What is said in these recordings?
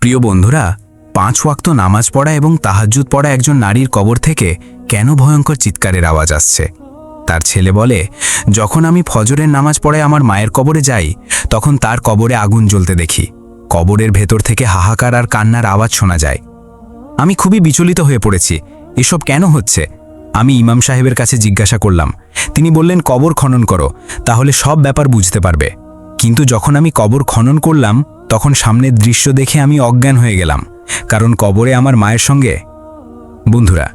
প্রিয় বন্ধুরা, পাঁচ ওয়াক্ত নামাজ পড়া এবং তাহাজ্জুদ পড়া একজন নারীর কবর থেকে কেন ভয়ঙ্কর চিৎকারের আওয়াজ আসছে? তার ছেলে বলে, যখন আমি ফজরের নামাজ পড়ে আমার মায়ের কবরে যাই, তখন তার কবরে আগুন জ্বলতে দেখি। কবরের ভেতর থেকে হাহাকার আর কান্নার আওয়াজ শোনা যায়। আমি খুবই বিচলিত হয়ে পড়েছি। এসব কেন হচ্ছে? আমি ইমাম সাহেবের কাছে জিজ্ঞাসা করলাম। তিনি বললেন, কবর খনন করো, তাহলে সব ব্যাপার বুঝতে পারবে। কিন্তু যখন আমি কবর খনন করলাম তখন সামনের দৃশ্য দেখে আমি অজ্ঞান হয়ে গেলাম, কারণ কবরে আমার মায়ের সঙ্গে। বন্ধুরা,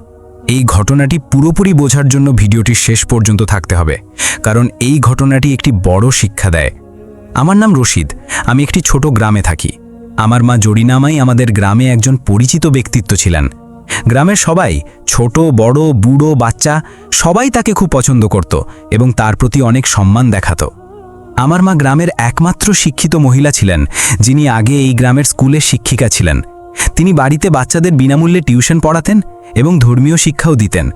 এই ঘটনাটি পুরোপুরি বোঝার জন্য ভিডিওটি শেষ পর্যন্ত থাকতে হবে, কারণ এই ঘটনাটি একটি বড় শিক্ষা দেয়। আমার নাম রশিদ, আমি একটি ছোট গ্রামে থাকি। আমার মা জরিনামাই আমাদের গ্রামে একজন পরিচিত ব্যক্তিত্ব ছিলেন। গ্রামের সবাই, ছোট, বড়, বুড়ো, বাচ্চা, সবাই তাকে খুব পছন্দ করত এবং তার প্রতি অনেক সম্মান দেখাতো। আমার মা গ্রামের একমাত্র শিক্ষিত মহিলা ছিলেন, যিনি আগে এই গ্রামের স্কুলের শিক্ষিকা ছিলেন। তিনি বাড়িতে বাচ্চাদের বিনামূল্যে টিউশন পড়াতেন এবং ধর্মীয় শিক্ষাও দিতেন।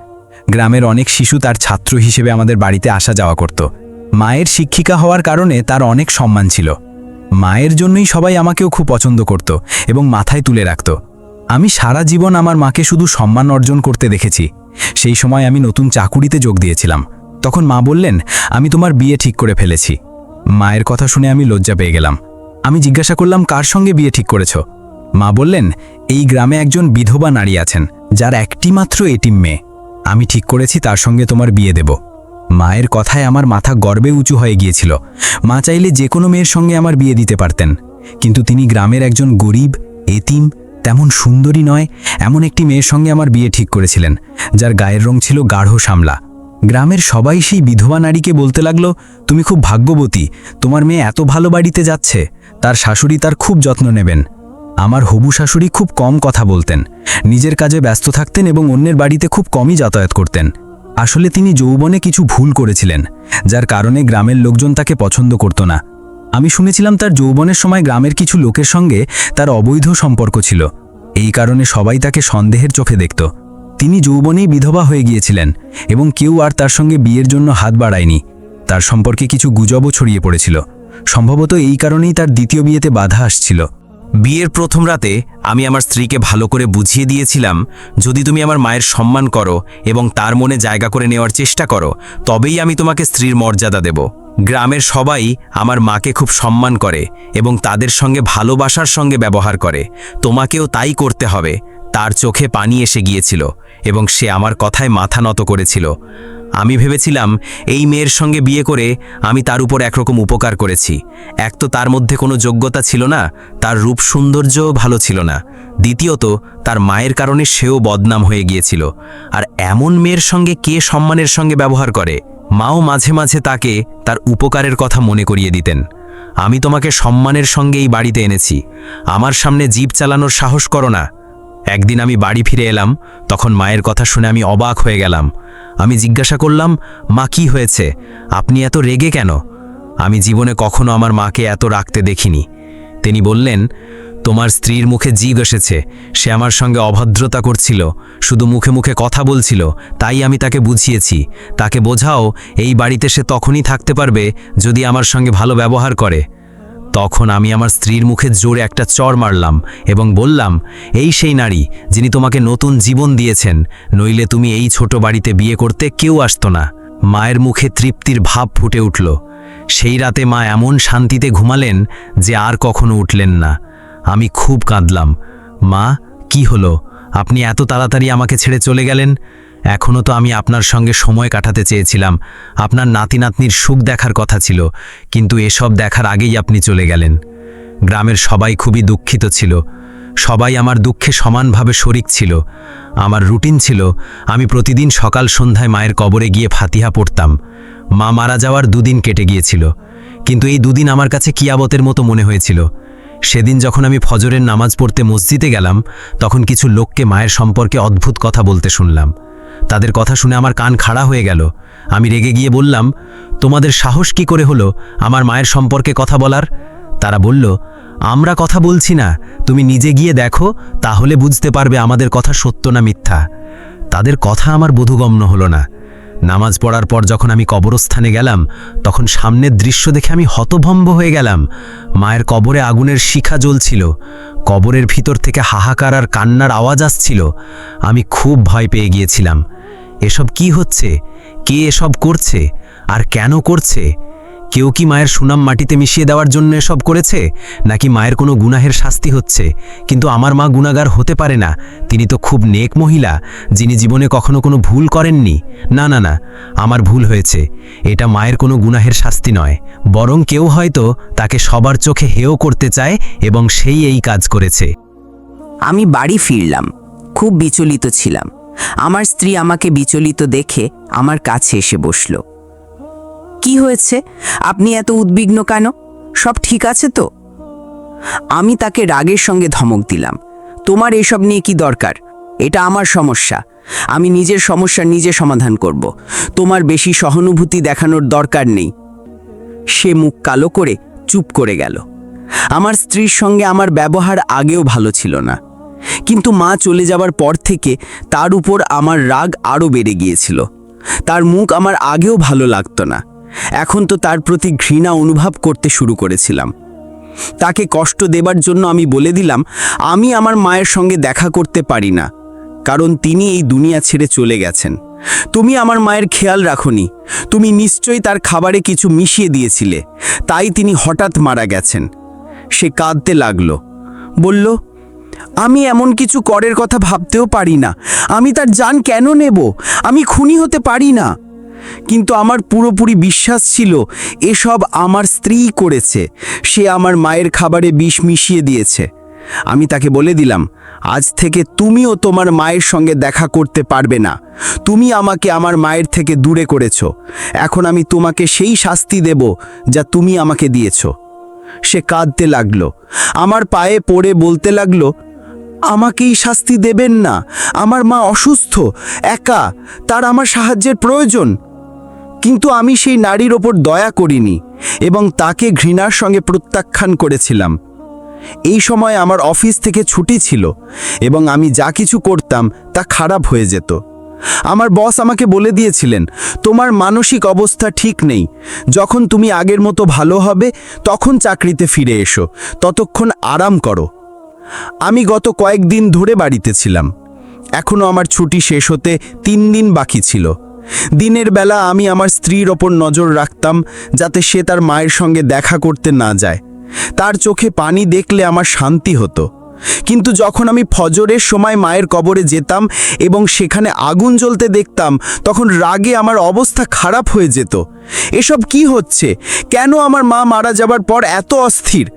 গ্রামের অনেক শিশু তার ছাত্র হিসেবে আমাদের বাড়িতে আসা যাওয়া করত। মায়ের শিক্ষিকা হওয়ার কারণে তার অনেক সম্মান ছিল। মায়ের জন্যই সবাই আমাকেও খুব পছন্দ করত এবং মাথায় তুলে রাখত। আমি সারা জীবন আমার মাকে শুধু সম্মান অর্জন করতে দেখেছি। সেই সময় আমি নতুন চাকুরিতে যোগ দিয়েছিলাম। তখন মা বললেন, আমি তোমার বিয়ে ঠিক করে ফেলেছি। মায়ের কথা শুনে আমি লজ্জা পেয়ে গেলাম। আমি জিজ্ঞাসা করলাম, কার সঙ্গে বিয়ে ঠিক করেছ? মা বললেন, এই গ্রামে একজন বিধবা নারী আছেন, যার একটি মাত্র এটিম মেয়ে। আমি ঠিক করেছি, তার সঙ্গে তোমার বিয়ে দেব। মায়ের কথায় আমার মাথা গর্বে উঁচু হয়ে গিয়েছিল। মা চাইলে যে কোনো মেয়ের সঙ্গে আমার বিয়ে দিতে পারতেন। কিন্তু তিনি গ্রামের একজন গরিব, এতিম, তেমন সুন্দরী নয়, এমন একটি মেয়ের সঙ্গে আমার বিয়ে ঠিক করেছিলেন, যার গায়ের রং ছিল গাঢ় সামলা গ্রামের সবাই সেই বিধবা নারীকে বলতে লাগল, তুমি খুব ভাগ্যবতী, তোমার মেয়ে এত ভালো বাড়িতে যাচ্ছে, তার শাশুড়ি তার খুব যত্ন নেবেন। আমার হবু শাশুড়ি খুব কম কথা বলতেন, নিজের কাজে ব্যস্ত থাকতেন এবং অন্যের বাড়িতে খুব কমই যাতায়াত করতেন। আসলে তিনি যৌবনে কিছু ভুল করেছিলেন, যার কারণে গ্রামের লোকজন তাকে পছন্দ করত না। আমি শুনেছিলাম তার যৌবনের সময় গ্রামের কিছু লোকের সঙ্গে তার অবৈধ সম্পর্ক ছিল। এই কারণে সবাই তাকে সন্দেহের চোখে দেখত। তিনি যৌবনেই বিধবা হয়ে গিয়েছিলেন এবং কেউ আর তার সঙ্গে বিয়ের জন্য হাত বাড়ায়নি। তার সম্পর্কে কিছু গুজবও ছড়িয়ে পড়েছিল। সম্ভবত এই কারণেই তার দ্বিতীয় বিয়েতে বাধা আসছিল। বিয়ের প্রথম রাতে আমি আমার স্ত্রীকে ভালো করে বুঝিয়ে দিয়েছিলাম, যদি তুমি আমার মায়ের সম্মান করো এবং তার মনে জায়গা করে নেওয়ার চেষ্টা করো, তবেই আমি তোমাকে স্ত্রীর মর্যাদা দেব। গ্রামের সবাই আমার মাকে খুব সম্মান করে এবং তাদের সঙ্গে ভালোবাসার সঙ্গে ব্যবহার করে। তোমাকেও তাই করতে হবে। তার চোখে পানি এসে গিয়েছিল এবং সে আমার কথায় মাথা নত করেছিল। আমি ভেবেছিলাম, এই মেয়ের সঙ্গে বিয়ে করে আমি তার উপর একরকম উপকার করেছি। এক তো তার মধ্যে কোনো যোগ্যতা ছিল না, তার রূপ সৌন্দর্যও ভালো ছিল না। দ্বিতীয়ত, তার মায়ের কারণে সেও বদনাম হয়ে গিয়েছিল। আর এমন মেয়ের সঙ্গে কে সম্মানের সঙ্গে ব্যবহার করে? মাও মাঝে মাঝে তাকে তার উপকারের কথা মনে করিয়ে দিতেন। আমি তোমাকে সম্মানের সঙ্গে এই বাড়িতে এনেছি। আমার সামনে জিপ চালানোর সাহস করো না। একদিন আমি বাড়ি ফিরে এলাম, তখন মায়ের কথা শুনে আমি অবাক হয়ে গেলাম। আমি জিজ্ঞাসা করলাম, মা কি হয়েছে? আপনি এত রেগে কেন? আমি জীবনে কখনো আমার মাকে এত রাখতে দেখিনি। তিনি বললেন, তোমার স্ত্রীর মুখে জিগ এসেছে, সে আমার সঙ্গে অভদ্রতা করছিল, শুধু মুখে মুখে কথা বলছিল, তাই আমি তাকে বুঝিয়েছি। তাকে বোঝাও, এই বাড়িতে সে তখনই থাকতে পারবে যদি আমার সঙ্গে ভালো ব্যবহার করে। তখন আমি আমার স্ত্রীর মুখে জোরে একটা চর মারলাম এবং বললাম, এই সেই নারী যিনি তোমাকে নতুন জীবন দিয়েছেন, নইলে তুমি এই ছোট বাড়িতে বিয়ে করতে কেউ আসতো না। মায়ের মুখে তৃপ্তির ভাব ফুটে উঠল। সেই রাতে মা এমন শান্তিতে ঘুমালেন যে আর কখনো উঠলেন না। আমি খুব কাঁদলাম, মা, কি হলো? আপনি এত তাড়াতাড়ি আমাকে ছেড়ে চলে গেলেন? এখনও তো আমি আপনার সঙ্গে সময় কাটাতে চেয়েছিলাম। আপনার নাতি নাতনির সুখ দেখার কথা ছিল, কিন্তু এসব দেখার আগেই আপনি চলে গেলেন। গ্রামের সবাই খুবই দুঃখিত ছিল। সবাই আমার দুঃখে সমানভাবে শরিক ছিল। আমার রুটিন ছিল, আমি প্রতিদিন সকাল সন্ধ্যায় মায়ের কবরে গিয়ে ফাতিহা পড়তাম। মা মারা যাওয়ার দুদিন কেটে গিয়েছিল। কিন্তু এই দুদিন আমার কাছে কিয়াবতের মতো মনে হয়েছিল। সেদিন যখন আমি ফজরের নামাজ পড়তে মসজিদে গেলাম, তখন কিছু লোককে মায়ের সম্পর্কে অদ্ভুত কথা বলতে শুনলাম। তাদের কথা শুনে আমার কান খাড়া হয়ে গেল। আমি রেগে গিয়ে বললাম, তোমাদের সাহস কি করে হলো আমার মায়ের সম্পর্কে কথা বলার? তারা বলল, আমরা কথা বলছি না, তুমি নিজে গিয়ে দেখো, তাহলে বুঝতে পারবে আমাদের কথা সত্য না মিথ্যা। তাদের কথা আমার বোধগম্য হলো না। নামাজ পড়ার পর যখন আমি কবরস্থানে গেলাম, তখন সামনের দৃশ্য দেখে আমি হতভম্ব হয়ে গেলাম। মায়ের কবরে আগুনের শিখা জ্বলছিল। কবরের ভিতর থেকে হাহাকার আর কান্নার আওয়াজ আসছিল। আমি খুব ভয় পেয়ে গিয়েছিলাম। এসব কি হচ্ছে? কে এসব করছে? আর কেন করছে? কেউ কি মায়ের সুনাম মাটিতে মিশিয়ে দেওয়ার জন্য এসব করেছে? নাকি মায়ের কোনো গুনাহের শাস্তি হচ্ছে? কিন্তু আমার মা গুণাগার হতে পারে না। তিনি তো খুব নেক মহিলা, যিনি জীবনে কখনো কোনো ভুল করেননি। না না না, আমার ভুল হয়েছে। এটা মায়ের কোনো গুনাহের শাস্তি নয়। বরং কেউ হয়তো তাকে সবার চোখে হেয় করতে চায় এবং সেই এই কাজ করেছে। আমি বাড়ি ফিরলাম। খুব বিচলিত ছিলাম। আমার স্ত্রী আমাকে বিচলিত দেখে আমার কাছে এসে বসল। কি হয়েছে? আপনি এত উদ্বিগ্ন কেন? সব ঠিক আছে তো? আমি তাকে রাগের সঙ্গে ধমক দিলাম। তোমার এসব নিয়ে কি দরকার? এটা আমার সমস্যা। আমি নিজের সমস্যা নিজে সমাধান করব। তোমার বেশি সহানুভূতি দেখানোর দরকার নেই। সে মুখ কালো করে চুপ করে গেল। আমার স্ত্রীর সঙ্গে আমার ব্যবহার আগেও ভালো ছিল না। কিন্তু মা চলে যাবার পর থেকে তার উপর আমার রাগ আরও বেড়ে গিয়েছিল। তার মুখ আমার আগেও ভালো লাগতো না। এখন তো তার প্রতি ঘৃণা অনুভব করতে শুরু করেছিলাম। তাকে কষ্ট দেবার জন্য আমি বলে দিলাম, আমি আমার মায়ের সঙ্গে দেখা করতে পারি না, কারণ তিনি এই দুনিয়া ছেড়ে চলে গেছেন। তুমি আমার মায়ের খেয়াল রাখনি। তুমি নিশ্চয়ই তার খাবারে কিছু মিশিয়ে দিয়েছিলে, তাই তিনি হঠাৎ মারা গেছেন। সে কাঁদতে লাগল, বলল, আমি এমন কিছু করের কথা ভাবতেও পারি না। আমি তার জান কেন নেব? আমি খুনি হতে পারি না। কিন্তু আমার পুরোপুরি বিশ্বাস ছিল, এসব আমার স্ত্রীই করেছে। সে আমার মায়ের খাবারে বিষ মিশিয়ে দিয়েছে। আমি তাকে বলে দিলাম, আজ থেকে তুমিও তোমার মায়ের সঙ্গে দেখা করতে পারবে না। তুমি আমাকে আমার মায়ের থেকে দূরে করেছ। এখন আমি তোমাকে সেই শাস্তি দেব যা তুমি আমাকে দিয়েছ। সে কাঁদতে লাগল। আমার পায়ে পড়ে বলতে লাগল, আমাকেই শাস্তি দেবেন না। আমার মা অসুস্থ, একা। তার আমার সাহায্যের প্রয়োজন। কিন্তু আমি সেই নারীর ওপর দয়া করিনি এবং তাকে ঘৃণার সঙ্গে প্রত্যাখ্যান করেছিলাম। এই সময় আমার অফিস থেকে ছুটি ছিল এবং আমি যা কিছু করতাম তা খারাপ হয়ে যেত। আমার বস আমাকে বলে দিয়েছিলেন, তোমার মানসিক অবস্থা ঠিক নেই। যখন তুমি আগের মতো ভালো হবে, তখন চাকরিতে ফিরে এসো। ততক্ষণ আরাম করো। আমি গত কয়েকদিন ধরে বাড়িতে ছিলাম। এখনও আমার ছুটি শেষ হতে তিন দিন বাকি ছিল। দিনের বেলা আমি আমার স্ত্রীর ওপর নজর রাখতাম যাতে সে তার মায়ের সঙ্গে দেখা করতে না যায়। তার চোখে পানি দেখলে আমার শান্তি হতো। কিন্তু যখন আমি ফজরের সময় মায়ের কবরে যেতাম এবং সেখানে আগুন জ্বলতে দেখতাম, তখন রাগে আমার অবস্থা খারাপ হয়ে যেত। এসব কি হচ্ছে? কেন আমার মা মারা যাবার পর এত অস্থির?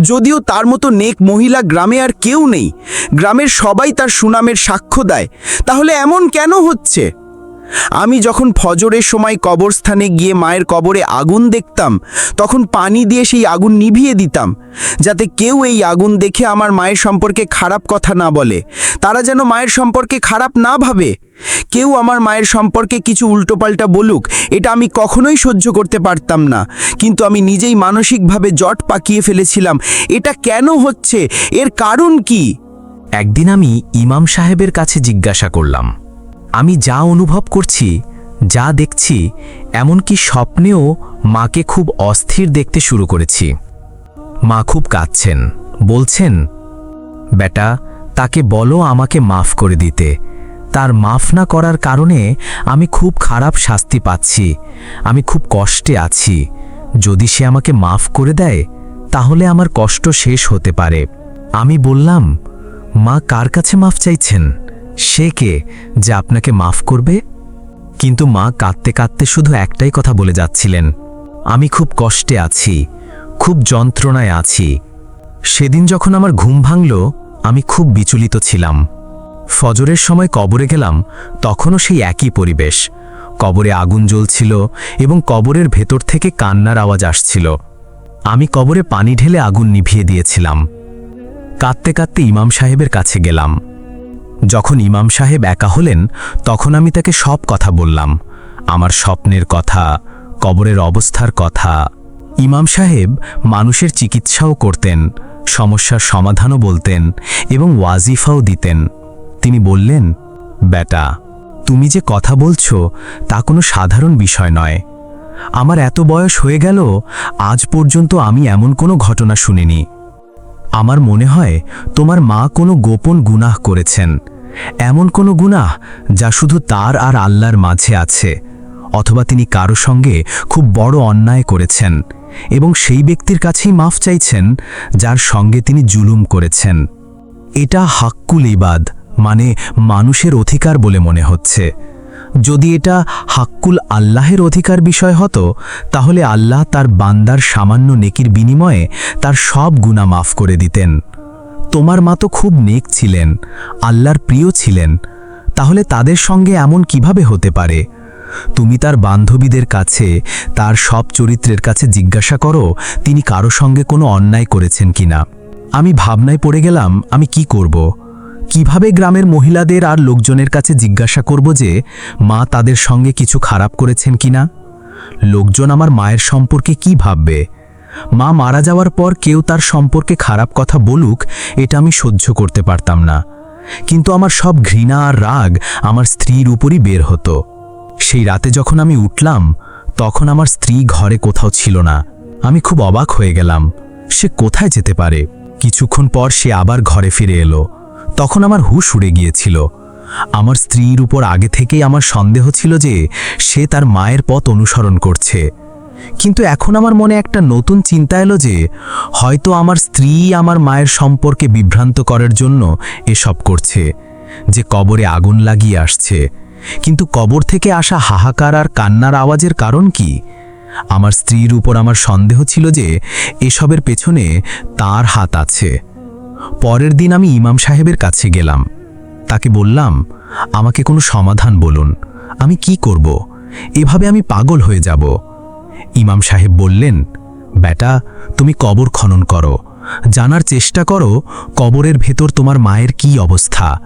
যদিও তার মতো নেক মহিলা গ্রামে আর কেউ নেই। গ্রামের সবাই তার সুনামের সাক্ষ্য দেয়। তাহলে এমন কেন হচ্ছে? আমি যখন ফজরের সময় কবরস্থানে গিয়ে মায়ের কবরে আগুন দেখতাম, তখন পানি দিয়ে সেই আগুন নিভিয়ে দিতাম, যাতে কেউ এই আগুন দেখে আমার মায়ের সম্পর্কে খারাপ কথা না বলে। তারা যেন মায়ের সম্পর্কে খারাপ না ভাবে। কেউ আমার মায়ের সম্পর্কে কিছু উল্টোপাল্টা বলুক, এটা আমি কখনোই সহ্য করতে পারতাম না। কিন্তু আমি নিজেই মানসিকভাবে জট পাকিয়ে ফেলেছিলাম। এটা কেন হচ্ছে? এর কারণ কি? একদিন আমি ইমাম সাহেবের কাছে জিজ্ঞাসা করলাম আমি যা অনুভব করছি, যা দেখছি, এমনকি স্বপ্নেও মাকে খুব অস্থির দেখতে শুরু করেছি। মা খুব কাঁদছেন, বলছেন, বেটা, তাকে বলো আমাকে মাফ করে দিতে। তার মাফ না করার কারণে আমি খুব খারাপ শাস্তি পাচ্ছি, আমি খুব কষ্টে আছি। যদি সে আমাকে মাফ করে দেয়, তাহলে আমার কষ্ট শেষ হতে পারে। আমি বললাম, মা কার কাছে মাফ চাইছেন? সে কে যে আপনাকে মাফ করবে? কিন্তু মা কাঁদতে কাঁদতে শুধু একটাই কথা বলে যাচ্ছিলেন, আমি খুব কষ্টে আছি, খুব যন্ত্রণায় আছি। সেদিন যখন আমার ঘুম ভাঙল, আমি খুব বিচলিত ছিলাম। ফজরের সময় কবরে গেলাম, তখনও সেই একই পরিবেশ। কবরে আগুন জ্বলছিল এবং কবরের ভেতর থেকে কান্নার আওয়াজ আসছিল। আমি কবরে পানি ঢেলে আগুন নিভিয়ে দিয়েছিলাম। কাঁদতে কাঁদতে ইমাম সাহেবের কাছে গেলাম। যখন ইমাম সাহেব একা হলেন, তখন আমি তাকে সব কথা বললাম। আমার স্বপ্নের কথা, কবরের অবস্থার কথা। ইমাম সাহেব মানুষের চিকিৎসাও করতেন, সমস্যার সমাধানও বলতেন এবং ওয়াজিফাও দিতেন। তিনি বললেন, বেটা, তুমি যে কথা বলছো, তা কোনো সাধারণ বিষয় নয়। আমার এত বয়স হয়ে গেল, আজ পর্যন্ত আমি এমন কোনো ঘটনা শুনিনি। আমার মনে হয়, তোমার মা কোনো গোপন গুনাহ করেছেন। এমন কোনো গুনাহ যা শুধু তার আর আল্লাহর মাঝে আছে, অথবা তিনি কারও সঙ্গে খুব বড় অন্যায় করেছেন এবং সেই ব্যক্তির কাছেই মাফ চাইছেন, যার সঙ্গে তিনি জুলুম করেছেন। এটা হাক্কুল ইবাদ মানে মানুষের অধিকার বলে মনে হচ্ছে। যদি এটা হাক্কুল আল্লাহের অধিকার বিষয় হতো, তাহলে আল্লাহ তার বান্দার সামান্য নেকির বিনিময়ে তার সব গুণা মাফ করে দিতেন। তোমার মা তো খুব নেক ছিলেন, আল্লাহর প্রিয় ছিলেন, তাহলে তাদের সঙ্গে এমন কীভাবে হতে পারে? তুমি তার বান্ধবীদের কাছে, তার সব চরিত্রের কাছে জিজ্ঞাসা করো, তিনি কারও সঙ্গে কোনো অন্যায় করেছেন কিনা। আমি ভাবনায় পড়ে গেলাম, আমি কি করব? কীভাবে গ্রামের মহিলাদের আর লোকজনের কাছে জিজ্ঞাসা করব যে, মা তাদের সঙ্গে কিছু খারাপ করেছেন কিনা? লোকজন আমার মায়ের সম্পর্কে কি ভাববে? মা মারা যাওয়ার পর কেউ তার সম্পর্কে খারাপ কথা বলুক, এটা আমি সহ্য করতে পারতাম না। কিন্তু আমার সব ঘৃণা আর রাগ আমার স্ত্রীর উপরই বের হতো। সেই রাতে যখন আমি উঠলাম, তখন আমার স্ত্রী ঘরে কোথাও ছিল না। আমি খুব অবাক হয়ে গেলাম, সে কোথায় যেতে পারে? কিছুক্ষণ পর সে আবার ঘরে ফিরে এলো। তখন আমার হুশ উড়ে গিয়েছিল। আমার স্ত্রীর উপর আগে থেকেই আমার সন্দেহ ছিল যে সে তার মায়ের পথ অনুসরণ করছে। কিন্তু এখন আমার মনে একটা নতুন চিন্তা এলো যে হয়তো আমার স্ত্রী আমার মায়ের সম্পর্কে বিভ্রান্ত করার জন্য এসব করছে, যে কবরে আগুন লাগিয়ে আসছে। কিন্তু কবর থেকে আসা হাহাকার আর কান্নার আওয়াজের কারণ কি? আমার স্ত্রীর উপর আমার সন্দেহ ছিল যে এসবের পেছনে তার হাত আছে। পরের দিন আমি ইমাম সাহেবের কাছে গেলাম। তাকে বললাম, আমাকে কোনো সমাধান বলুন। আমি কি করব? এভাবে আমি পাগল হয়ে যাব। ইমাম সাহেব বললেন, বেটা, তুমি কবর খনন করো। জানার চেষ্টা করো, কবরের ভেতর তোমার মায়ের কি অবস্থা।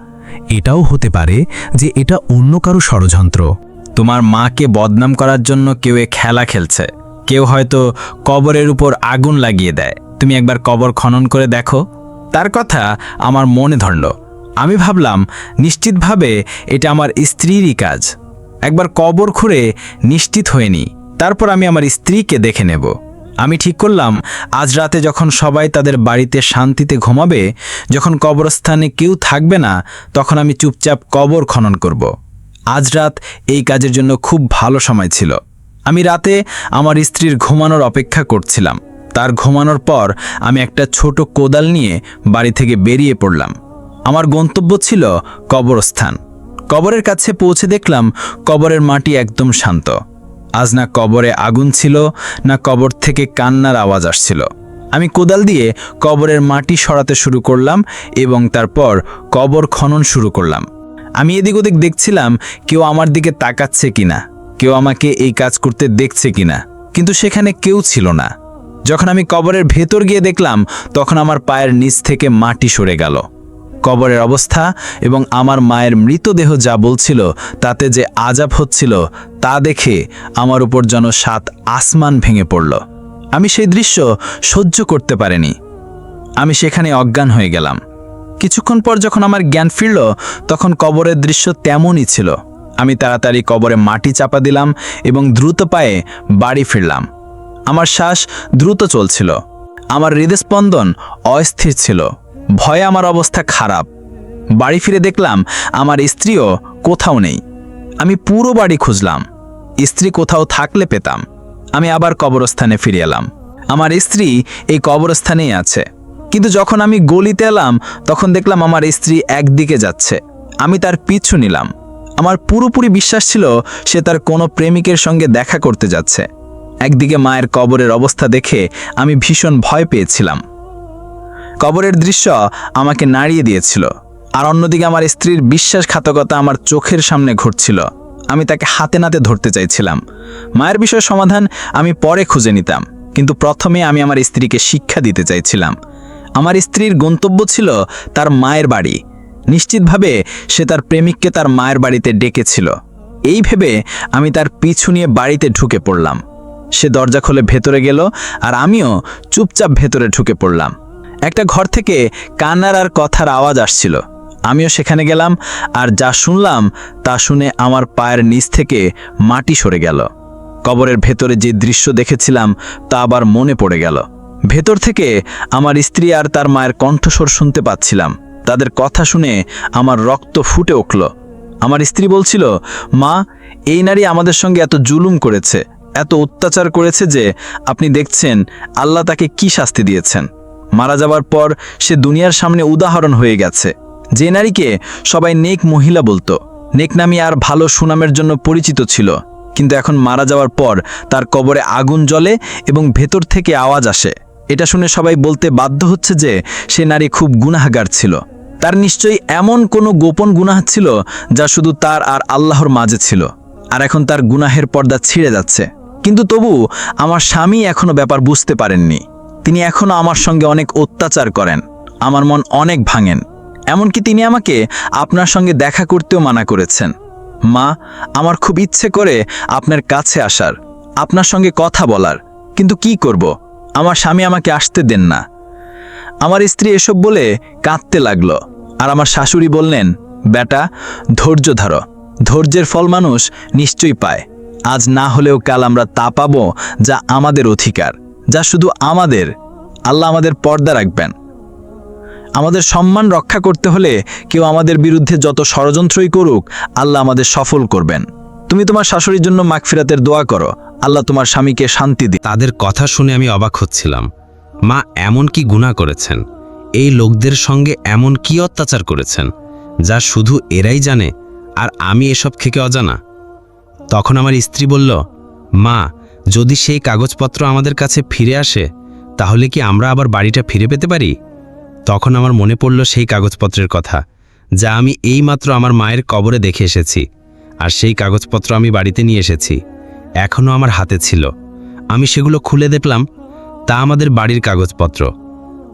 এটাও হতে পারে যে এটা অন্য কারও ষড়যন্ত্র। তোমার মাকে বদনাম করার জন্য কেউ এ খেলা খেলছে। কেউ হয়তো কবরের উপর আগুন লাগিয়ে দেয়। তুমি একবার কবর খনন করে দেখো। তার কথা আমার মনে ধরল। আমি ভাবলাম, নিশ্চিতভাবে এটা আমার স্ত্রীরই কাজ। একবার কবর খুঁড়ে নিশ্চিত হয়নি তারপর আমি আমার স্ত্রীকে দেখে নেব। আমি ঠিক করলাম, আজ রাতে যখন সবাই তাদের বাড়িতে শান্তিতে ঘুমাবে, যখন কবরস্থানে কেউ থাকবে না, তখন আমি চুপচাপ কবর খনন করব। আজ রাত এই কাজের জন্য খুব ভালো সময় ছিল। আমি রাতে আমার স্ত্রীর ঘুমানোর অপেক্ষা করছিলাম। তার ঘুমানোর পর আমি একটা ছোট কোদাল নিয়ে বাড়ি থেকে বেরিয়ে পড়লাম। আমার গন্তব্য ছিল কবরস্থান। কবরের কাছে পৌঁছে দেখলাম কবরের মাটি একদম শান্ত। আজ না কবরে আগুন ছিল, না কবর থেকে কান্নার আওয়াজ আসছিল। আমি কোদাল দিয়ে কবরের মাটি সরাতে শুরু করলাম এবং তারপর কবর খনন শুরু করলাম। আমি এদিক ওদিক দেখছিলাম কেউ আমার দিকে তাকাচ্ছে কিনা, কেউ আমাকে এই কাজ করতে দেখছে কিনা, কিন্তু সেখানে কেউ ছিল না। যখন আমি কবরের ভেতর গিয়ে দেখলাম, তখন আমার পায়ের নিচ থেকে মাটি সরে গেল। কবরের অবস্থা এবং আমার মায়ের মৃতদেহ যা বলছিল তাতে যে আজাব হচ্ছিল তা দেখে আমার উপর যেন সাত আসমান ভেঙে পড়ল। আমি সেই দৃশ্য সহ্য করতে পারিনি। আমি সেখানে অজ্ঞান হয়ে গেলাম। কিছুক্ষণ পর যখন আমার জ্ঞান ফিরল, তখন কবরের দৃশ্য তেমনই ছিল। আমি তাড়াতাড়ি কবরে মাটি চাপা দিলাম এবং দ্রুত পায়ে বাড়ি ফিরলাম। আমার শ্বাস দ্রুত চলছিল। আমার হৃদস্পন্দন অস্থির ছিল। ভয়ে আমার অবস্থা খারাপ। বাড়ি ফিরে দেখলাম আমার স্ত্রীও কোথাও নেই। আমি পুরো বাড়ি খুঁজলাম। স্ত্রী কোথাও থাকলে পেতাম। আমি আবার কবরস্থানে ফিরে এলাম। আমার স্ত্রী এই কবরস্থানেই আছে। কিন্তু যখন আমি গলিতে এলাম, তখন দেখলাম আমার স্ত্রী একদিকে যাচ্ছে। আমি তার পিছু নিলাম। আমার পুরোপুরি বিশ্বাস ছিল সে তার কোনো প্রেমিকের সঙ্গে দেখা করতে যাচ্ছে। একদিকে মায়ের কবরের অবস্থা দেখে আমি ভীষণ ভয় পেয়েছিলাম। কবরের দৃশ্য আমাকে নাড়িয়ে দিয়েছিল, আর অন্যদিকে আমার স্ত্রীর বিশ্বাসঘাতকতা আমার চোখের সামনে ঘটছিল আমি তাকে হাতে নাতে ধরতে চাইছিলাম। মায়ের বিষয় সমাধান আমি পরে খুঁজে নিতাম, কিন্তু প্রথমে আমি আমার স্ত্রীকে শিক্ষা দিতে চাইছিলাম। আমার স্ত্রীর গন্তব্য ছিল তার মায়ের বাড়ি। নিশ্চিতভাবে সে তার প্রেমিককে তার মায়ের বাড়িতে ডেকেছিল। এই ভেবে আমি তার পিছু নিয়ে বাড়িতে ঢুকে পড়লাম। সে দরজা খুলে ভেতরে গেল, আর আমিও চুপচাপ ভেতরে ঢুকে পড়লাম। একটা ঘর থেকে কান্নার আর কথার আওয়াজ আসছিল। আমিও সেখানে গেলাম আর যা শুনলাম তা শুনে আমার পায়ের নিচ থেকে মাটি সরে গেল। কবরের ভেতরে যে দৃশ্য দেখেছিলাম তা আবার মনে পড়ে গেল। ভেতর থেকে আমার স্ত্রী আর তার মায়ের কণ্ঠস্বর শুনতে পাচ্ছিলাম। তাদের কথা শুনে আমার রক্ত ফুটে উঠল। আমার স্ত্রী বলছিল, মা, এই নারী আমাদের সঙ্গে এত জুলুম করেছে, এত অত্যাচার করেছে যে আপনি দেখছেন, আল্লাহ তাকে কি শাস্তি দিয়েছেন? মারা যাবার পর সে দুনিয়ার সামনে উদাহরণ হয়ে গেছে। যে নারীকে সবাই নেক মহিলা বলতো, নেক নামি আর ভালো সুনামের জন্য পরিচিত ছিল, কিন্তু এখন মারা যাওয়ার পর তার কবরে আগুন জ্বলে এবং ভেতর থেকে আওয়াজ আসে। এটা শুনে সবাই বলতে বাধ্য হচ্ছে যে সে নারী খুব গুনাহগার ছিল। তার নিশ্চয়ই এমন কোনো গোপন গুনাহ ছিল যা শুধু তার আর আল্লাহর মাঝে ছিল। আর এখন তার গুনাহের পর্দা ছিঁড়ে যাচ্ছে। কিন্তু তবু আমার স্বামী এখনও ব্যাপার বুঝতে পারেননি। তিনি এখনও আমার সঙ্গে অনেক অত্যাচার করেন। আমার মন অনেক ভাঙেন। এমনকি তিনি আমাকে আপনার সঙ্গে দেখা করতেও মানা করেছেন। মা, আমার খুব ইচ্ছে করে আপনার কাছে আসার, আপনার সঙ্গে কথা বলার, কিন্তু কি করব? আমার স্বামী আমাকে আসতে দেন না। আমার স্ত্রী এসব বলে কাঁদতে লাগল, আর আমার শাশুড়ি বললেন, বেটা, ধৈর্য ধরো। ধৈর্যের ফল মানুষ নিশ্চয়ই পায়। আজ না হলেও কাল আমরা তা পাবো যা আমাদের অধিকার। যা শুধু আমাদের, আল্লাহ আমাদের পর্দা রাখবেন। আমাদের সম্মান রক্ষা করতে হলে কেউ আমাদের বিরুদ্ধে যত ষড়যন্ত্রই করুক, আল্লাহ আমাদের সফল করবেন। তুমি তোমার শাশুড়ির জন্য মাগফিরাতের দোয়া করো, আল্লাহ তোমার স্বামীকে শান্তি দিন তাদের কথা শুনে আমি অবাক হচ্ছিলাম। মা এমন কি গুণা করেছেন? এই লোকদের সঙ্গে এমন কি অত্যাচার করেছেন, যা শুধু এরাই জানে, আর আমি এসব থেকে অজানা? তখন আমার স্ত্রী বলল, মা যদি সেই কাগজপত্র আমাদের কাছে ফিরে আসে, তাহলে কি আমরা আবার বাড়িটা ফিরে পেতে পারি? তখন আমার মনে পড়ল সেই কাগজপত্রের কথা, যা আমি এইমাত্র আমার মায়ের কবরে দেখে এসেছি, আর সেই কাগজপত্র আমি বাড়িতে নিয়ে এসেছি, এখনও আমার হাতে ছিল। আমি সেগুলো খুলে দেখলাম, তা আমাদের বাড়ির কাগজপত্র।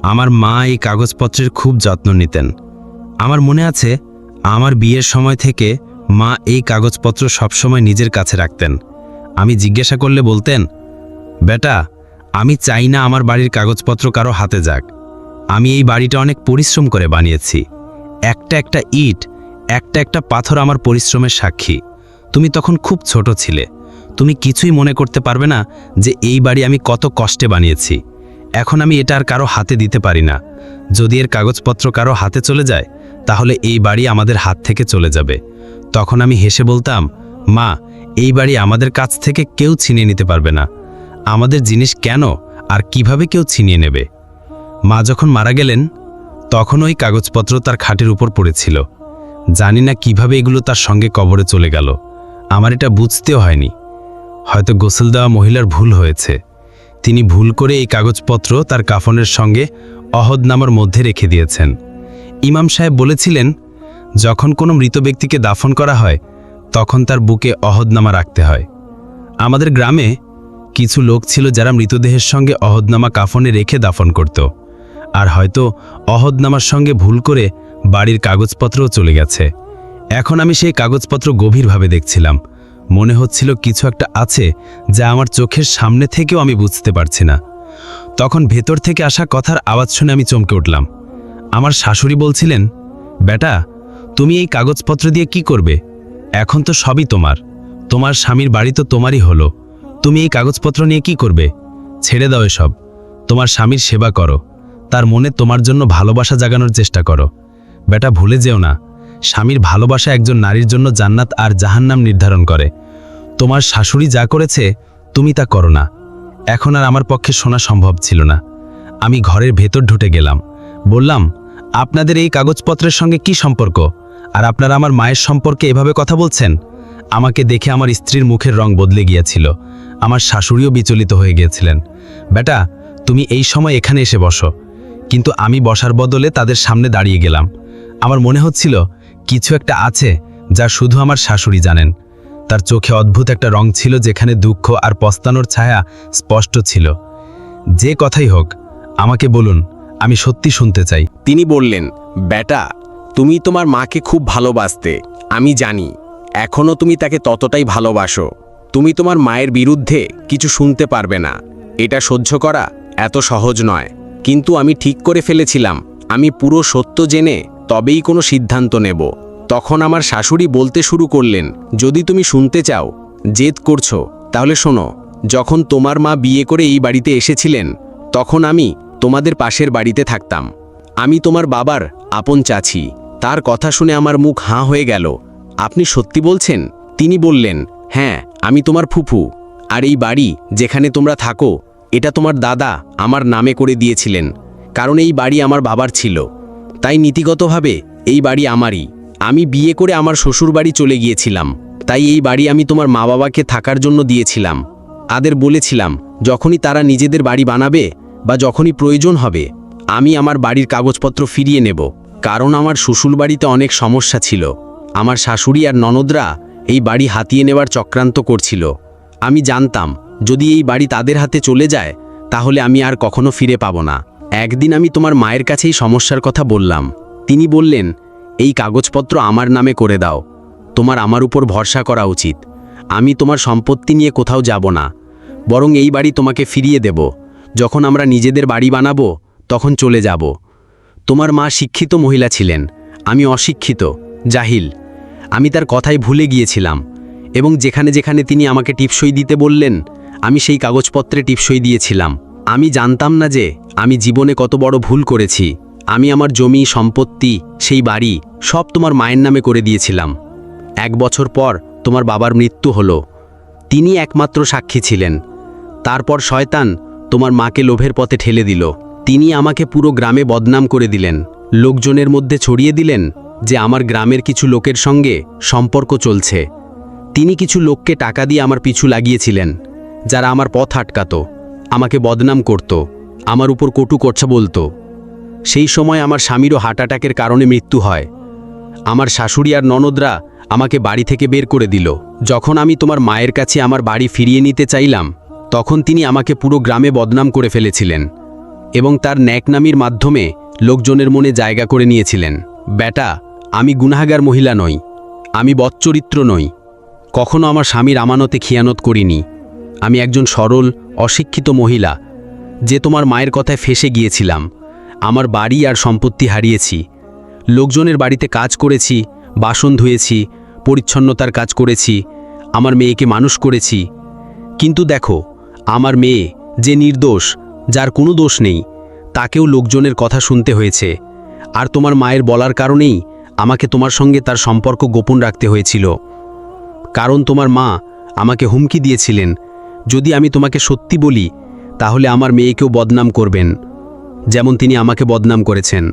আমার মা এই কাগজপত্রের খুব যত্ন নিতেন। আমার মনে আছে, আমার বিয়ের সময় থেকে মা এই কাগজপত্র সবসময় নিজের কাছে রাখতেন। আমি জিজ্ঞাসা করলে বলতেন, বেটা, আমি চাই না আমার বাড়ির কাগজপত্র কারও হাতে যাক। আমি এই বাড়িটা অনেক পরিশ্রম করে বানিয়েছি। একটা একটা ইট, একটা একটা পাথর আমার পরিশ্রমের সাক্ষী। তুমি তখন খুব ছোট ছিলে। তুমি কিছুই মনে করতে পারবে না যে এই বাড়ি আমি কত কষ্টে বানিয়েছি। এখন আমি এটা আর কারও হাতে দিতে পারি না। যদি এর কাগজপত্র কারও হাতে চলে যায়, তাহলে এই বাড়ি আমাদের হাত থেকে চলে যাবে। তখন আমি হেসে বলতাম, মা এই বাড়ি আমাদের কাছ থেকে কেউ ছিনিয়ে নিতে পারবে না। আমাদের জিনিস কেন আর কীভাবে কেউ ছিনিয়ে নেবে? মা যখন মারা গেলেন, তখন ওই কাগজপত্র তার খাটের উপর পড়েছিল। জানি না কীভাবে এগুলো তার সঙ্গে কবরে চলে গেল। আমার এটা বুঝতেও হয়নি। হয়তো গোসল দেওয়া মহিলার ভুল হয়েছে। তিনি ভুল করে এই কাগজপত্র তার কাফনের সঙ্গে অহদ নামার মধ্যে রেখে দিয়েছেন। ইমাম সাহেব বলেছিলেন, যখন কোনো মৃত ব্যক্তিকে দাফন করা হয় তখন তার বুকে অহদনামা রাখতে হয়। আমাদের গ্রামে কিছু লোক ছিল যারা মৃতদেহের সঙ্গে অহদনামা কাফনে রেখে দাফন করত। আর হয়তো অহদনামার সঙ্গে ভুল করে বাড়ির কাগজপত্রও চলে গেছে। এখন আমি সেই কাগজপত্র গভীরভাবে দেখছিলাম। মনে হচ্ছিল কিছু একটা আছে যা আমার চোখের সামনে থেকেও আমি বুঝতে পারছি না। তখন ভেতর থেকে আসা কথার আওয়াজ শুনে আমি চমকে উঠলাম। আমার শাশুড়ি বলছিলেন, বেটা, তুমি এই কাগজপত্র দিয়ে কি করবে? এখন তো সবই তোমার। তোমার স্বামীর বাড়ি তো তোমারই হলো। তুমি এই কাগজপত্র নিয়ে কি করবে? ছেড়ে দাও এসব। তোমার স্বামীর সেবা করো। তার মনে তোমার জন্য ভালোবাসা জাগানোর চেষ্টা করো। বেটা, ভুলে যেও না। স্বামীর ভালোবাসা একজন নারীর জন্য জান্নাত আর জাহান্নাম নির্ধারণ করে। তোমার শাশুড়ি যা করেছে, তুমি তা করো না। এখন আর আমার পক্ষে শোনা সম্ভব ছিল না। আমি ঘরের ভেতর ঢুটে গেলাম। বললাম, আপনাদের এই কাগজপত্রের সঙ্গে কি সম্পর্ক? আর আপনারা আমার মায়ের সম্পর্কে এভাবে কথা বলছেন? আমাকে দেখে আমার স্ত্রীর মুখের রং বদলে গিয়েছিল। আমার শাশুড়িও বিচলিত হয়ে গিয়েছিলেন। বেটা, তুমি এই সময় এখানে এসে বসো। কিন্তু আমি বসার বদলে তাদের সামনে দাঁড়িয়ে গেলাম। আমার মনে হচ্ছিল কিছু একটা আছে যা শুধু আমার শাশুড়ি জানেন। তার চোখে অদ্ভুত একটা রং ছিল যেখানে দুঃখ আর পস্তানোর ছায়া স্পষ্ট ছিল। যে কথাই হোক, আমাকে বলুন, আমি সত্যি শুনতে চাই। তিনি বললেন, বেটা তুমি তোমার মাকে খুব ভালোবাসতে, আমি জানি। এখনও তুমি তাকে ততটাই ভালোবাসো। তুমি তোমার মায়ের বিরুদ্ধে কিছু শুনতে পারবে না। এটা সহ্য করা এত সহজ নয়। কিন্তু আমি ঠিক করে ফেলেছিলাম। আমি পুরো সত্য জেনে তবেই কোনো সিদ্ধান্ত নেব। তখন আমার শাশুড়ি বলতে শুরু করলেন, যদি তুমি শুনতে চাও, জেদ করছ, তাহলে শোনো, যখন তোমার মা বিয়ে করে এই বাড়িতে এসেছিলেন, তখন আমি তোমাদের পাশের বাড়িতে থাকতাম। আমি তোমার বাবার আপন চাছি তার কথা শুনে আমার মুখ হাঁ হয়ে গেল। আপনি সত্যি বলছেন? তিনি বললেন হ্যাঁ আমি তোমার ফুফু। আর এই বাড়ি যেখানে তোমরা থাকো, এটা তোমার দাদা আমার নামে করে দিয়েছিলেন। কারণ এই বাড়ি আমার বাবার ছিল। তাই নীতিগতভাবে এই বাড়ি আমারই। আমি বিয়ে করে আমার শ্বশুর বাড়ি চলে গিয়েছিলাম। তাই এই বাড়ি আমি তোমার মা বাবাকে থাকার জন্য দিয়েছিলাম। আদের বলেছিলাম, যখনই তারা নিজেদের বাড়ি বানাবে বা যখনই প্রয়োজন হবে, আমি আমার বাড়ির কাগজপত্র ফিরিয়ে নেব। কারণ আমার শ্বশুর বাড়িতে অনেক সমস্যা ছিল। আমার শাশুড়ি আর ননদরা এই বাড়ি হাতিয়ে নেওয়ার চক্রান্ত করছিল। আমি জানতাম, যদি এই বাড়ি তাদের হাতে চলে যায়, তাহলে আমি আর কখনো ফিরে পাবো না। একদিন আমি তোমার মায়ের কাছে এই সমস্যার কথা বললাম। তিনি বললেন, এই কাগজপত্র আমার নামে করে দাও। তোমার আমার উপর ভরসা করা উচিত। আমি তোমার সম্পত্তি নিয়ে কোথাও যাব না। বরং এই বাড়ি তোমাকে ফিরিয়ে দেব। যখন আমরা নিজেদের বাড়ি বানাবো, তখন চলে যাব। তোমার মা শিক্ষিত মহিলা ছিলেন, আমি অশিক্ষিত, জাহিল। আমি তার কথাই ভুলে গিয়েছিলাম, এবং যেখানে যেখানে তিনি আমাকে টিপসই দিতে বললেন, আমি সেই কাগজপত্রে টিপসই দিয়েছিলাম। আমি জানতাম না যে, আমি জীবনে কত বড় ভুল করেছি, আমি আমার জমি, সম্পত্তি, সেই বাড়ি, সব তোমার মায়ের নামে করে দিয়েছিলাম। এক বছর পর তোমার বাবার মৃত্যু হলো। তিনি একমাত্র সাক্ষী ছিলেন। তারপর শয়তান তোমার মাকে লোভের পথে ঠেলে দিল। তিনি আমাকে পুরো গ্রামে বদনাম করে দিলেন। লোকজনের মধ্যে ছড়িয়ে দিলেন যে আমার গ্রামের কিছু লোকের সঙ্গে সম্পর্ক চলছে। তিনি কিছু লোককে টাকা দিয়ে আমার পিছু লাগিয়েছিলেন, যারা আমার পথ আটকাত, আমাকে বদনাম করত, আমার উপর কটু করছা বলতো। সেই সময় আমার স্বামীরও হার্ট অ্যাটাকের কারণে মৃত্যু হয়। আমার শাশুড়ি আর ননদরা আমাকে বাড়ি থেকে বের করে দিল। যখন আমি তোমার মায়ের কাছে আমার বাড়ি ফিরিয়ে নিতে চাইলাম, তখন তিনি আমাকে পুরো গ্রামে বদনাম করে ফেলেছিলেন। এবং তার ন্যাকনামির মাধ্যমে লোকজনের মনে জায়গা করে নিয়েছিলেন। বেটা, আমি গুনাহাগার মহিলা নই, আমি বচ্চরিত্র নই। কখনো আমার স্বামীর আমানতে খিয়ানত করিনি। আমি একজন সরল, অশিক্ষিত মহিলা। যে তোমার মায়ের কথায় ফেসে গিয়েছিলাম, আমার বাড়ি আর সম্পত্তি হারিয়েছি। লোকজনের বাড়িতে কাজ করেছি, বাসন ধুয়েছি, পরিচ্ছন্নতার কাজ করেছি, আমার মেয়েকে মানুষ করেছি। কিন্তু দেখো, আমার মেয়ে যে নির্দোষ যার কোনো দোষ নেই, তাকেও লোকজনের কথা শুনতে হয়েছে। আর তোমার মায়ের বলার কারণেই আমাকে তোমার সঙ্গে তার সম্পর্ক গোপন রাখতে হয়েছিল। কারণ তোমার মা আমাকে হুমকি দিয়েছিলেন। যদি আমি তোমাকে সত্যি বলি, তাহলে আমার মেয়েকেও বদনাম করবেন, যেমন তিনি আমাকে বদনাম করেছেন।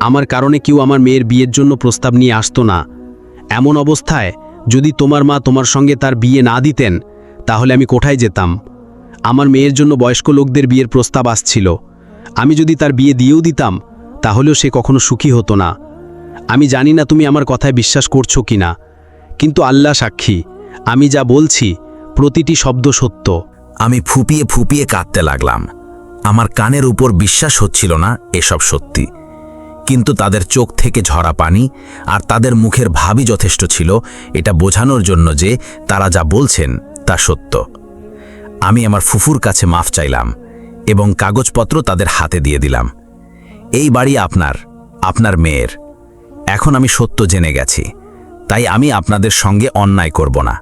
আমার কারণে কেউ আমার মেয়ের বিয়ের জন্য প্রস্তাব নিয়ে আসতো না। এমন অবস্থায় যদি তোমার মা তোমার সঙ্গে তার বিয়ে না দিতেন, তাহলে আমি কোথায় যেতাম? আমার মেয়ের জন্য বয়স্ক লোকদের বিয়ের প্রস্তাব আসছিল। আমি যদি তার বিয়ে দিয়েও দিতাম, তাহলেও সে কখনো সুখী হতো না। আমি জানি না তুমি আমার কথায় বিশ্বাস করছ কি না কিন্তু আল্লাহ সাক্ষী, আমি যা বলছি, প্রতিটি শব্দ সত্য। আমি ফুপিয়ে ফুপিয়ে কাঁদতে লাগলাম। আমার কানের উপর বিশ্বাস হচ্ছিল না এসব সত্যি। কিন্তু তাদের চোখ থেকে ঝরা পানি আর তাদের মুখের ভাবই যথেষ্ট ছিল এটা বোঝানোর জন্য যে তারা যা বলছেন তা সত্য। আমি আমার ফুফুর কাছে মাফ চাইলাম এবং কাগজপত্র তাদের হাতে দিয়ে দিলাম। এই বাড়ি আপনার আপনার মেয়ের। এখন আমি সত্য জেনে গেছি, তাই আমি আপনাদের সঙ্গে অন্যায় করব না।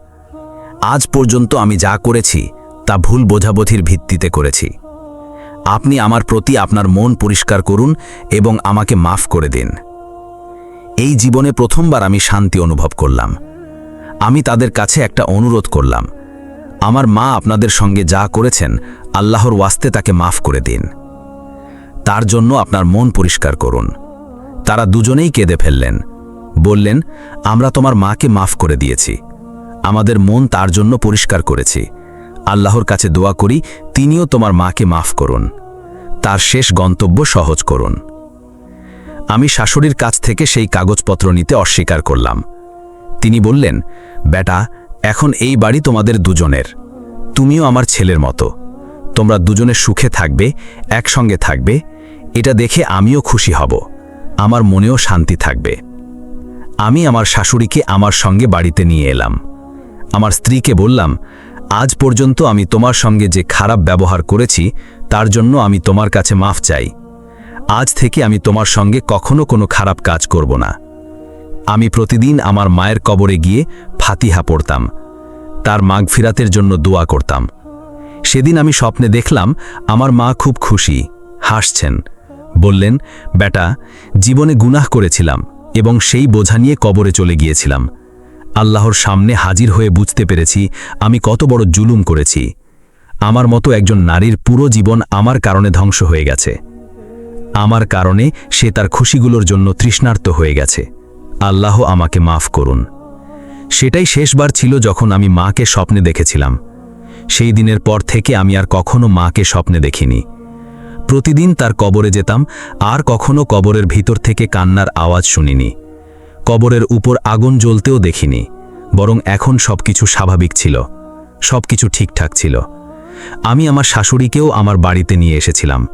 আজ পর্যন্ত আমি যা করেছি, তা ভুল বোঝাবুঝির ভিত্তিতে করেছি। আপনি আমার প্রতি আপনার মন পরিষ্কার করুন এবং আমাকে মাফ করে দিন। এই জীবনে প্রথমবার আমি শান্তি অনুভব করলাম। আমি তাদের কাছে একটা অনুরোধ করলাম। আমার মা আপনাদের সঙ্গে যা করেছেন, আল্লাহর ওয়াস্তে তাকে মাফ করে দিন। তার জন্য আপনার মন পরিষ্কার করুন। তারা দুজনেই কেঁদে ফেললেন। বললেন, আমরা তোমার মাকে মাফ করে দিয়েছি। আমাদের মন তার জন্য পরিষ্কার করেছি। আল্লাহর কাছে দোয়া করি, তিনিও তোমার মাকে মাফ করুন। তার শেষ গন্তব্য সহজ করুন। আমি শাশুড়ির কাছ থেকে সেই কাগজপত্র নিতে অস্বীকার করলাম। তিনি বললেন, বেটা এখন এই বাড়ি তোমাদের দুজনের। তুমিও আমার ছেলের মতো। তোমরা দুজনে সুখে থাকবে, একসঙ্গে থাকবে। এটা দেখে আমিও খুশি হব। আমার মনেও শান্তি থাকবে। আমি আমার শাশুড়িকে আমার সঙ্গে বাড়িতে নিয়ে এলাম। আমার স্ত্রীকে বললাম, আজ পর্যন্ত আমি তোমার সঙ্গে যে খারাপ ব্যবহার করেছি, তার জন্য আমি তোমার কাছে মাফ চাই। আজ থেকে আমি তোমার সঙ্গে কখনো কোনো খারাপ কাজ করব না। আমি প্রতিদিন আমার মায়ের কবরে গিয়ে ফাতিহা পড়তাম। তার মাগফিরাতের জন্য দোয়া করতাম। সেদিন আমি স্বপ্নে দেখলাম, আমার মা খুব খুশি, হাসছেন, বললেন, বেটা, জীবনে গুনাহ করেছিলাম এবং সেই বোঝা নিয়ে কবরে চলে গিয়েছিলাম। আল্লাহর সামনে হাজির হয়ে বুঝতে পেরেছি, আমি কত বড় জুলুম করেছি। আমার মতো একজন নারীর পুরো জীবন আমার কারণে ধ্বংস হয়ে গেছে। আমার কারণে সে তার খুশিগুলোর জন্য তৃষ্ণার্ত হয়ে গেছে। আল্লাহ আমাকে মাফ করুন। সেটাই শেষবার ছিল যখন আমি মাকে স্বপ্নে দেখেছিলাম। সেই দিনের পর থেকে আমি আর কখনো মাকে স্বপ্নে দেখিনি। প্রতিদিন তার কবরে যেতাম, আর কখনো কবরের ভিতর থেকে কান্নার আওয়াজ শুনিনি। কবরের উপর আগুন জ্বলতেও দেখিনি, বরং এখন সবকিছু স্বাভাবিক ছিল, সবকিছু ঠিকঠাক ছিল। আমি আমার শাশুড়িকেও আমার বাড়িতে নিয়ে এসেছিলাম।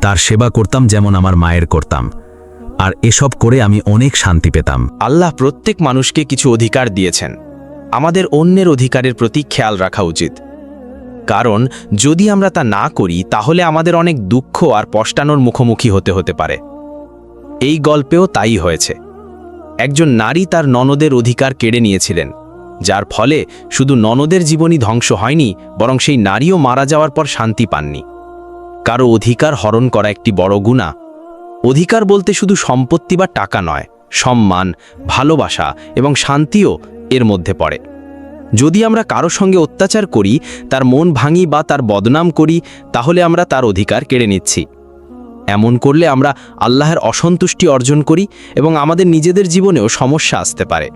তার সেবা করতাম যেমন আমার মায়ের করতাম। আর এসব করে আমি অনেক শান্তি পেতাম। আল্লাহ প্রত্যেক মানুষকে কিছু অধিকার দিয়েছেন। আমাদের অন্যের অধিকারের প্রতি খেয়াল রাখা উচিত। কারণ, যদি আমরা তা না করি, তাহলে আমাদের অনেক দুঃখ আর পষ্টানোর মুখোমুখি হতে হতে পারে। এই গল্পেও তাই হয়েছে। একজন নারী তার ননদের অধিকার কেড়ে নিয়েছিলেন, যার ফলে শুধু ননদের জীবনই ধ্বংস হয়নি, বরং সেই নারীও মারা যাওয়ার পর শান্তি পাননি। কারও অধিকার হরণ করা একটি বড় গুণা অধিকার বলতে শুধু সম্পত্তি বা টাকা নয়, সম্মান, ভালোবাসা এবং শান্তিও এর মধ্যে পড়ে। যদি আমরা কারও সঙ্গে অত্যাচার করি, তার মন ভাঙি বা তার বদনাম করি, তাহলে আমরা তার অধিকার কেড়ে নিচ্ছি। এমন করলে আমরা আল্লাহের অসন্তুষ্টি অর্জন করি এবং আমাদের নিজেদের জীবনেও সমস্যা আসতে পারে।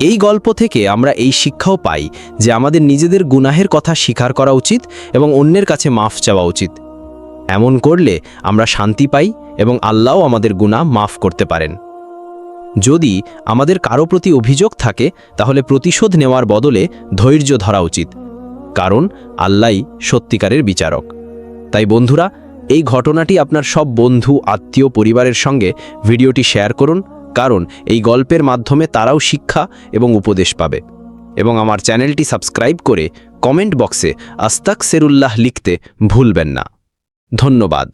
এই গল্প থেকে আমরা এই শিক্ষাও পাই যে আমাদের নিজেদের গুনাহের কথা স্বীকার করা উচিত এবং অন্যের কাছে মাফ চাওয়া উচিত। এমন করলে আমরা শান্তি পাই এবং আল্লাহও আমাদের গুনাহ মাফ করতে পারেন। যদি আমাদের কারও প্রতি অভিযোগ থাকে, তাহলে প্রতিশোধ নেওয়ার বদলে ধৈর্য ধরা উচিত, কারণ আল্লাহই সত্যিকারের বিচারক। তাই বন্ধুরা, এই ঘটনাটি আপনার সব বন্ধু, আত্মীয়, পরিবারের সঙ্গে ভিডিওটি শেয়ার করুন, কারণ এই গল্পের মাধ্যমে তারাও শিক্ষা এবং উপদেশ পাবে। এবং আমার চ্যানেলটি সাবস্ক্রাইব করে কমেন্ট বক্সে আস্তাক সেরুল্লাহ লিখতে ভুলবেন না। ধন্যবাদ।